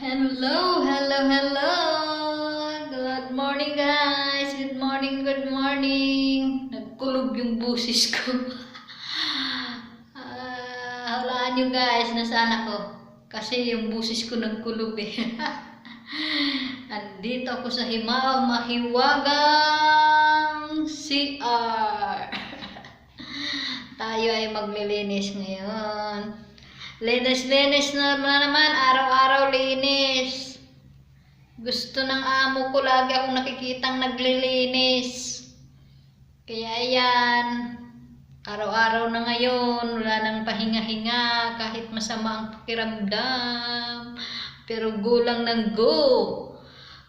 Hello, hello, hello. Good morning guys. Good morning, good morning. Nagkulog yung busis ko. Ah, hulaan nyo guys, nasaan ako? Kasi yung busis ko nagkulog eh. Andito ako sa Himao Mahiwagang CR. Tayo ay maglilinis ngayon. Linis-linis na naman, araw-araw linis. Gusto ng amo ko lagi akong nakikitang naglilinis. Kaya ayan, araw-araw na ngayon, wala nang pahinga-hinga kahit masama ang pakiramdam. Pero gulang ng go.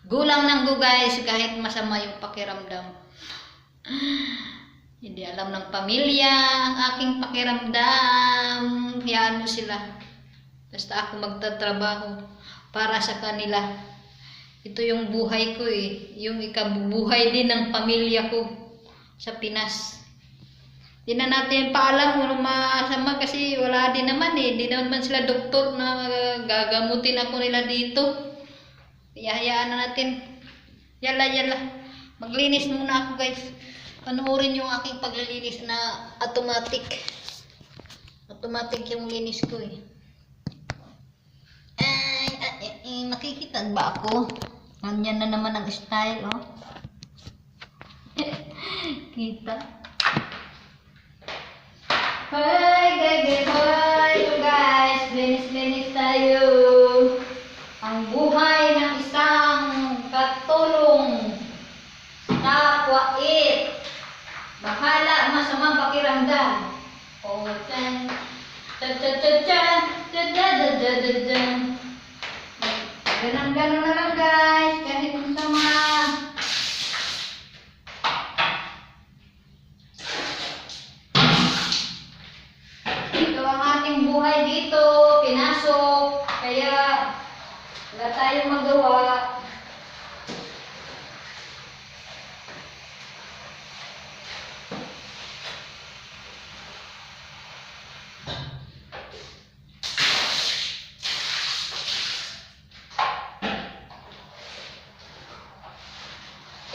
Gulang ng go guys kahit masama yung pakiramdam. Hindi alam ng pamilya ang aking pakiramdam. Hayaan sila. Basta ako magtatrabaho para sa kanila. Ito yung buhay ko eh. Yung ikabubuhay din ng pamilya ko sa Pinas. Di na natin paalam kung masama kasi wala din naman eh. Di naman sila doktor na gagamutin ako nila dito. Kaya hayaan na natin. Yala, yala. Maglinis muna ako guys. Panoorin yung aking paglilinis na automatic. Automatic yung linis ko eh. Ay, ay, ay, ay nakikita ba ako? Ganyan na naman ang style, oh. Kita. Hi, gage, hi, guys. Linis-linis tayo. Ang buhay ng isang katulong kapwait. Bahala masamang pakiramdam. O, chan, Ganun-ganun na lang guys, kahit masama. Ito ang ating buhay dito, pinasok, kaya wala tayong magawa.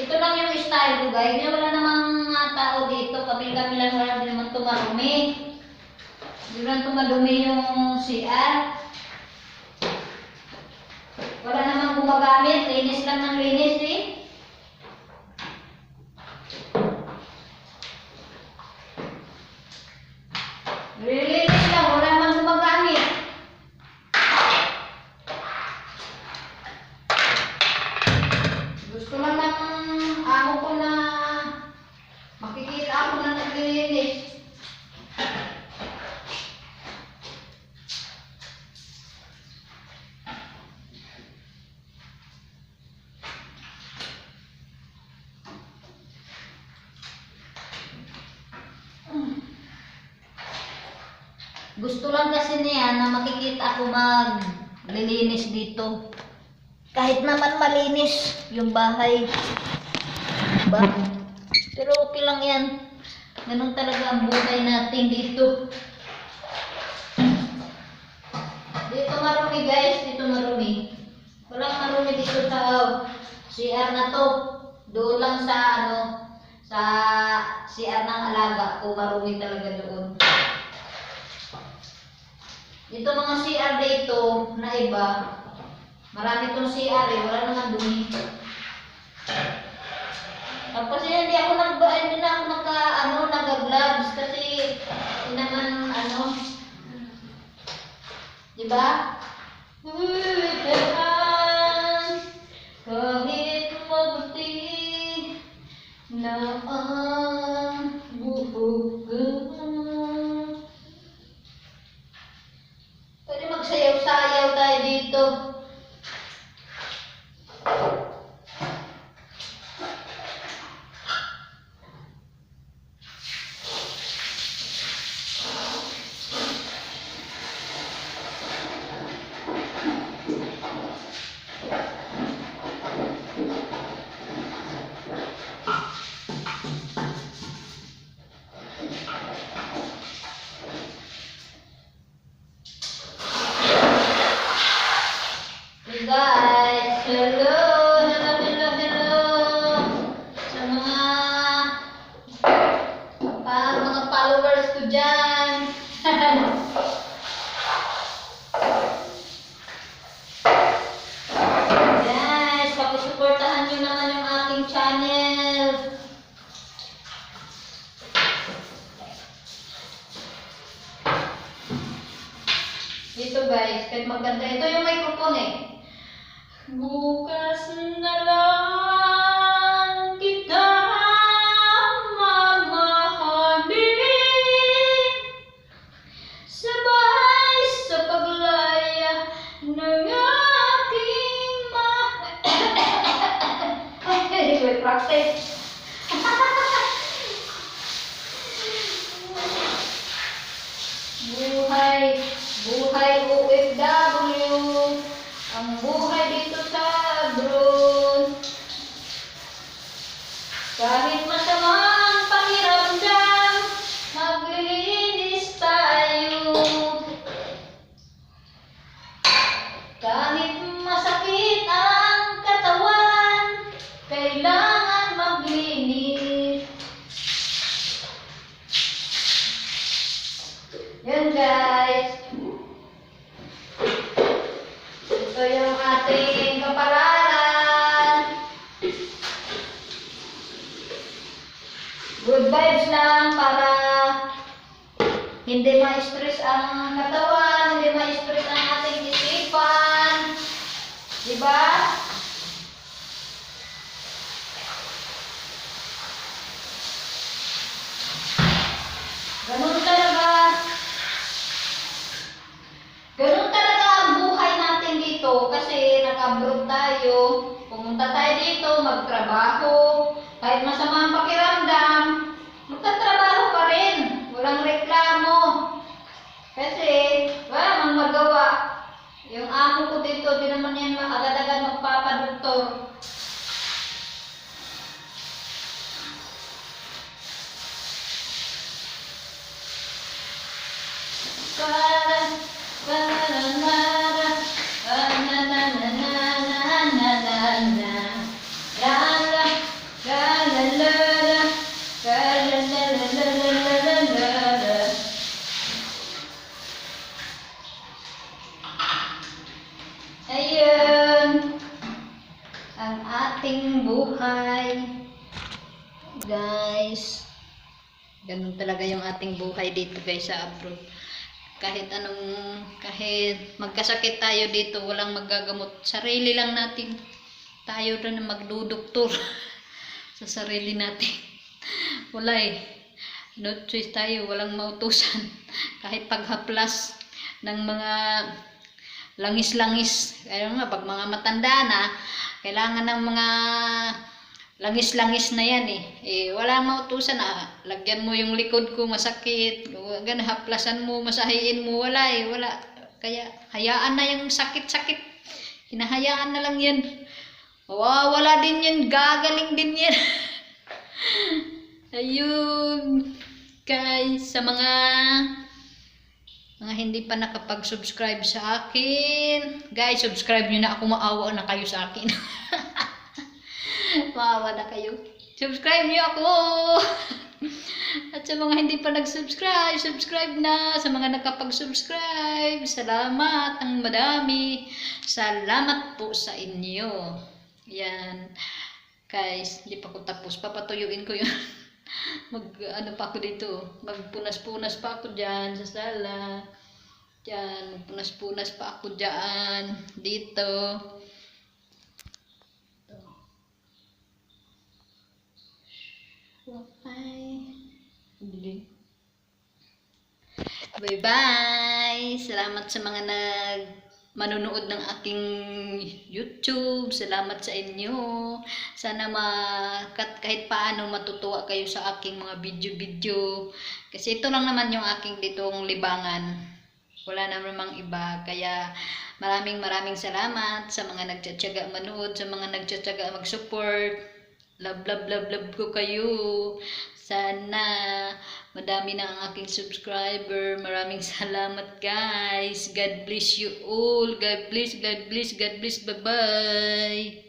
Ito lang yung style ko guys. Wala namang mga tao dito. Kami-kami lang wala din naman tumarumi. Hindi lang tumadumi yung CR. Wala namang gumagamit. Linis lang ng linis Gusto lang kasi niya na makikita ako maglilinis dito. Kahit naman malinis yung bahay. Diba? Pero okay lang yan. Ganun talaga ang buhay natin dito. Dito marumi guys, dito marumi. Walang marumi dito sa CR na to. Doon lang sa ano, sa CR ng alaga ko, marumi talaga doon. Dito mga CR dito na iba, Marami itong CR eh, wala naman dumi. Tapos yun, hindi ako nag hindi na ako naka ano, nag-gloves kasi naman ano, di ba? Uy, kahit mabuti na ang Kahit maganda. Ito yung microphone eh. Bukas na lang Good vibes lang para hindi ma-stress ang katawan, hindi ma-stress ang ating isipan. Diba? Ganun talaga. Ganun talaga ang buhay natin dito kasi nag-abroad tayo. Pumunta tayo dito, magtrabaho. Kahit masama ang pakiramdam, magtatrabaho pa rin. Walang reklamo. Kasi, wala mang magawa. Yung amo ko dito, di naman yan agad-agad magpapadoktor. Ayun ganun talaga yung ating buhay dito guys sa abroad. Kahit anong, kahit magkasakit tayo dito, walang magagamot. Sarili lang natin. Tayo rin ang magduduktor sa sarili natin. Wala eh. No choice tayo, walang mautusan. Kahit paghaplas ng mga langis-langis. Kaya nga, pag mga matanda na, kailangan ng mga langis-langis na yan eh. Eh, wala mautusan na. Lagyan mo yung likod ko, masakit. Gan, haplasan mo, masahiin mo. Wala eh, wala. Kaya, hayaan na yung sakit-sakit. Hinahayaan na lang yan. Mawawala din yan, gagaling din yan. Ayun. Guys, sa mga mga hindi pa nakapag-subscribe sa akin, guys, subscribe nyo na ako. Maawa na kayo sa akin. Maawa na kayo. Subscribe nyo ako! At sa mga hindi pa nag-subscribe, subscribe na. Sa mga nakapag-subscribe, salamat ang madami. Salamat po sa inyo. Yan. Guys, hindi pa ko tapos. Papatuyuin ko yun. Mag, ano pa ako dito. Magpunas-punas pa ako dyan sa sala. Dyan. Magpunas-punas pa ako dyan. Dito. Bye. Bye-bye! Salamat sa mga nag manonood ng aking YouTube. Salamat sa inyo. Sana ma kahit paano matutuwa kayo sa aking mga video-video. Kasi ito lang naman yung aking ditong libangan. Wala na namang iba. Kaya maraming maraming salamat sa mga nagtsatsaga manood, sa mga nagtsatsaga mag-support. Love, love, love, love ko kayo. Sana madami na ang aking subscriber. Maraming salamat guys. God bless you all. God bless, God bless, God bless. Bye-bye.